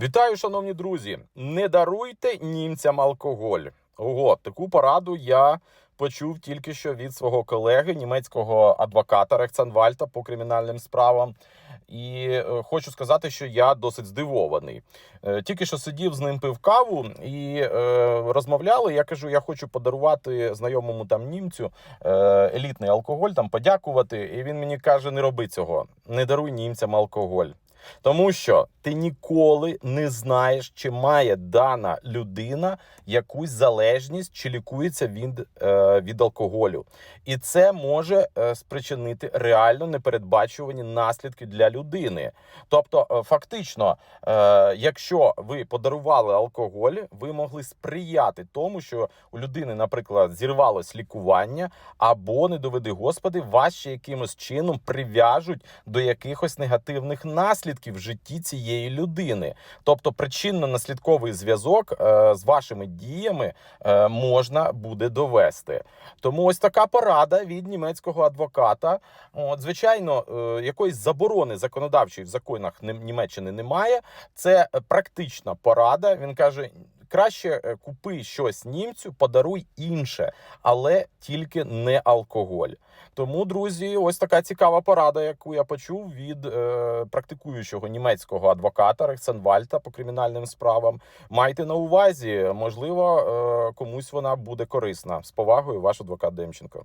Вітаю, шановні друзі! Не даруйте німцям алкоголь. Ого, таку пораду я почув тільки що від свого колеги, німецького адвоката Рехцанвальта по кримінальним справам. І е, хочу сказати, що я досить здивований. Е, тільки що сидів з ним пив каву і е, розмовляли. Я кажу, я хочу подарувати знайомому там німцю е, елітний алкоголь, там подякувати. І він мені каже: не роби цього, не даруй німцям алкоголь. Тому що ти ніколи не знаєш, чи має дана людина якусь залежність, чи лікується від, е, від алкоголю. І це може е, спричинити реально непередбачувані наслідки для людини. Тобто, е, фактично, е, якщо ви подарували алкоголь, ви могли сприяти тому, що у людини, наприклад, зірвалось лікування, або не доведи господи, вас ще якимось чином прив'яжуть до якихось негативних наслідків в житті цієї людини. Тобто, причинно-наслідковий зв'язок е, з вашими діями е, можна буде довести. Тому ось така порада від німецького адвоката. От, звичайно, е, якоїсь заборони законодавчої в законах Нім- Німеччини немає. Це е, практична порада. Він каже. Краще е, купи щось німцю, подаруй інше, але тільки не алкоголь. Тому, друзі, ось така цікава порада, яку я почув від е, практикуючого німецького адвоката Рехценвальта по кримінальним справам. Майте на увазі, можливо, е, комусь вона буде корисна. З повагою, ваш адвокат Демченко.